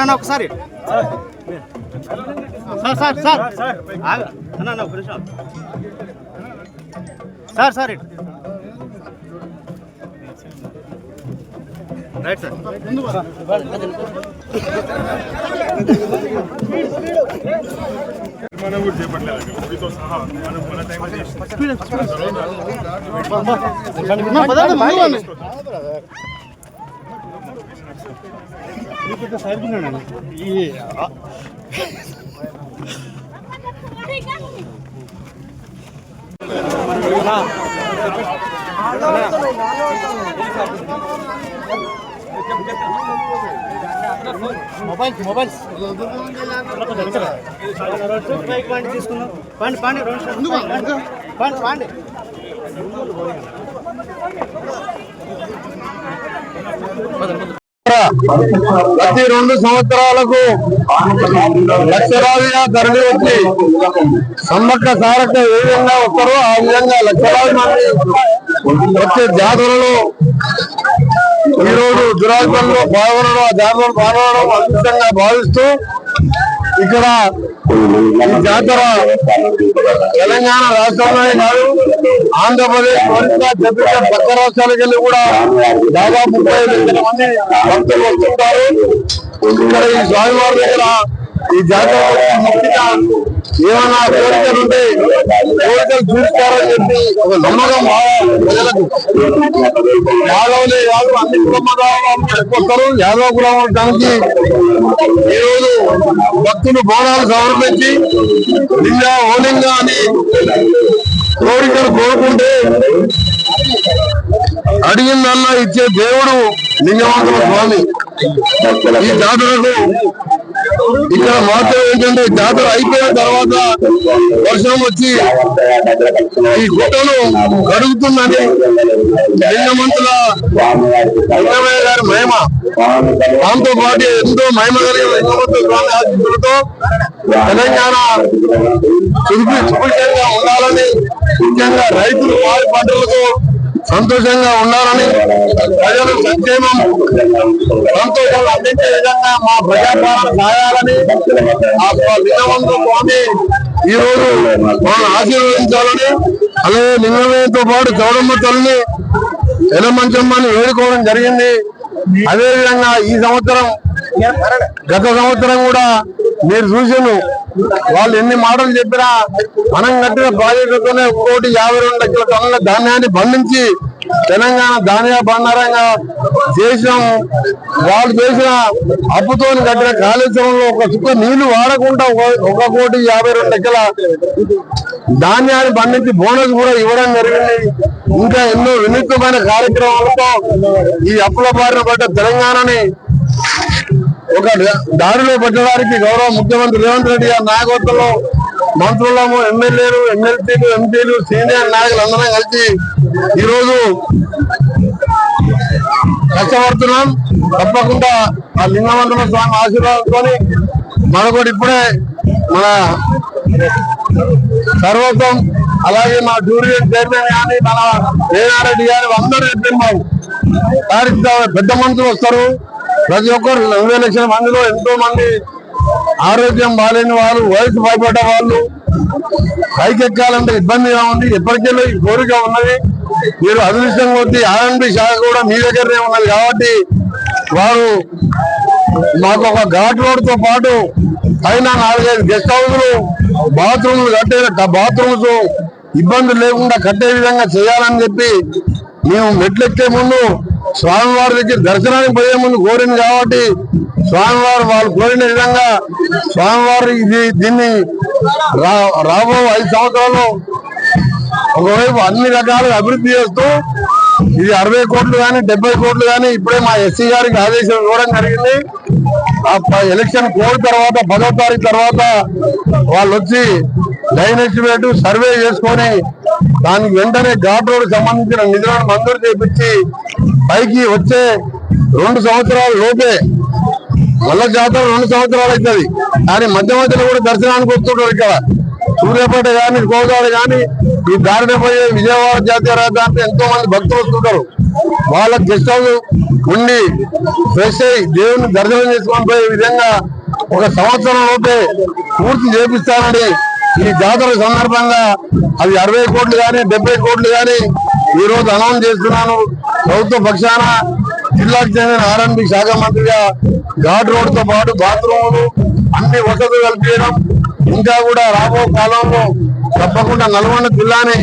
అన్న ఒకసారి. Sir sir sir. అన్న అన్న, ఒక నిమిషం. Sir sir. Right sir. మనం కూడా చేపట్టలేదు మూవీతో సహా మనం మన పదండి, ముందు రండి. ఈ ఆ- మొబైల్స్ మొబైల్స్ బైక్ పాండి తీసుకుందాం పాండి పాండి రెండు పాండి పాండి ప్రతి రెండు సంవత్సరాలకు లక్షలాదిగా తరలి వచ్చి సమ్మక్క సారక్క ఏ విధంగా వస్తారో ఆ విధంగా లక్షలాది మంది వచ్చే జాతరలో ఈరోజు రోజు దురాజంలో పాల్గొనడం ఆ జాతరలో పాల్గొనడం అదృష్టంగా భావిస్తూ ఇక్కడ ఈ జాతర తెలంగాణ రాష్ట్రంలోనే కాదు. ఆంధ్రప్రదేశ్ ఒరిస్సా ఛత్తీస్గఢ్ పక్క రాష్ట్రాలకు వెళ్ళి కూడా దాదాపు ముప్పై లక్షల మంది భక్తులు వస్తుంటారు. ఇక్కడ ఈ స్వామివారి దగ్గర ఈ జాతర ముఖ్యంగా ఏమైనా కోరికలు ఉంటే కోరికలు చూస్తారని చెప్పి ఒక నమ్మకం బాగా ప్రజలకు. యాదవులే కాదు అన్ని కుటుంబాలు వస్తారు యాదవ కులానికి ఈ రోజు భక్తులు బోనాలు సమర్పించి లింగ ఓలింగ అని కోరికలు కోరుకుంటే అడిగిందన్నా ఇచ్చే దేవుడు లింగవంతుల స్వామి. ఈ జాతరకు ఇక్కడ మాత్రం ఏంటంటే జాతర అయిపోయిన తర్వాత వర్షం వచ్చి ఈ గుట్టను కడుగుతుందని లింగమంతుల లింగమయ్య గారి మహిమ. దాంతో పాటు ఎంతో మహిమ కలిగిన లింగమంతుల స్వామి ఆశీస్సులతో తెలంగాణ చురుకు సుభిక్షంగా ఉండాలని ముఖ్యంగా రైతులు వారి పంటలకు సంతోషంగా ఉండాలని ప్రజలు సంక్షేమం సంతోషంగా అందించే విధంగా మా ప్రజాపాలన సాగాలని ఆ లింగవంతు స్వామి ఈ రోజు మనం ఆశీర్వదించాలని అలాగే లింగమయ్యతో పాటు చౌడమ్మ తల్లిని ఎలమంచమ్మని వేడుకోవడం జరిగింది. అదేవిధంగా ఈ సంవత్సరం గత సంవత్సరం కూడా మీరు చూసాను వాళ్ళు ఎన్ని మాటలు చెప్పినా మనం కట్టిన ప్రాజెక్టుతోనే కోటి యాభై రెండు లక్షల టన్నుల ధాన్యాన్ని పండించి తెలంగాణ ధాన్య బండారంగా చేసినాం. వాళ్ళు చేసిన అప్పుతో కట్టిన కాళేశ్వరంలో ఒక చుక్క నీళ్ళు వాడకుండా ఒక- ఒక కోటి యాభై రెండు లక్షల ధాన్యాన్ని పండించి బోనస్ కూడా ఇవ్వడం జరిగింది. ఇంకా ఎన్నో వినూత్నమైన కార్యక్రమాలతో ఈ అప్పుల బారిన పడ్డ తెలంగాణని ఒక దారిలో పెట్టడానికి గౌరవ ముఖ్యమంత్రి రేవంత్ రెడ్డి గారు నాయకత్వంలో మంత్రులము ఎమ్మెల్యేలు ఎమ్మెల్సీలు ఎంపీలు సీనియర్ నాయకులు అందరం కలిసి ఈరోజు కష్టపడుతున్నాం. తప్పకుండా ఆ లింగమంత్రుల స్వామి ఆశీర్వాదంతో మనకోటి ఇప్పుడే మన సర్వత్వం అలాగే మా టూరిజం చైర్మన్ కానీ మన రేనారెడ్డి గారు అందరూ చెప్తున్నాం కార్యక్రమ పెద్ద మనుషులు వస్తారు. ప్రతి ఒక్కరు ఇరవై లక్షల మందిలో ఎంతో మంది ఆరోగ్యం బాలేని వాళ్ళు వయసు భయపడ్డ వాళ్ళు పైకెక్కాలంటే ఇబ్బందిగా ఉంది. ఇప్పటికెళ్ళి ఈ కోరిక ఉన్నది. మీరు అదృష్టం కొద్ది ఆర్ఎన్బి శాఖ కూడా మీ దగ్గరనే ఉన్నది కాబట్టి వారు మాకు ఒక ఘాట్ రోడ్తో పాటు పైన నాలుగైదు గెస్ట్ హౌస్లు బాత్రూమ్లు కట్టే బాత్రూమ్స్ ఇబ్బందులు లేకుండా కట్టే విధంగా చేయాలని చెప్పి మేము మెట్లెక్కే ముందు స్వామివారి దగ్గర దర్శనానికి పోయే ముందు కోరింది కాబట్టి స్వామివారు వాళ్ళు కోరిన విధంగా స్వామివారు ఇది దీన్ని రా- రాబో ఐదు సంవత్సరాలు ఒకవైపు అన్ని రకాలుగా అభివృద్ధి చేస్తూ ఇది అరవై కోట్లు కానీ డెబ్బై కోట్లు కానీ ఇప్పుడే మా ఎస్సీ గారికి ఆదేశం ఇవ్వడం జరిగింది. ఆ ఎలక్షన్ కోడ్ తర్వాత పదో తారీఖు తర్వాత వాళ్ళు వచ్చి లైన్ ఎస్టిమేట్ సర్వే చేసుకొని దానికి వెంటనే ఘాట్ రోడ్ సంబంధించిన నిధులను మంజూరు చేపించి పైకి వచ్చే రెండు సంవత్సరాల లోపే వల్ల జాతర రెండు సంవత్సరాలు అవుతుంది. కానీ మధ్య మధ్యలో కూడా దర్శనానికి వస్తుంటారు ఇక్కడ. సూర్యాపేట కానీ గోదావరి కానీ ఈ దారిన పోయే విజయవాడ జాతీయ రహదారికి ఎంతో మంది భక్తులు వస్తుంటారు. వాళ్ళ గెస్ట్ హౌస్ ఉండి ఫ్రెష్ అయ్యి దేవుని దర్శనం చేసుకొని పోయే విధంగా ఒక సంవత్సరం లోపే పూర్తి చేపిస్తానని ఈ జాతర సందర్భంగా అది అరవై కోట్లు కానీ డెబ్బై కోట్లు కానీ ఈ రోజు అనౌన్స్ చేస్తున్నాను. ప్రభుత్వ పక్షాన జిల్లాకు చెందిన ఆర్ఎన్బి శాఖ మంత్రిగా ఘాట్ రోడ్తో పాటు బాత్రూములు అన్ని వసతులు కల్పించడం ఇంకా కూడా రాబో కాలంలో తప్పకుండా నల్గొండ జిల్లాని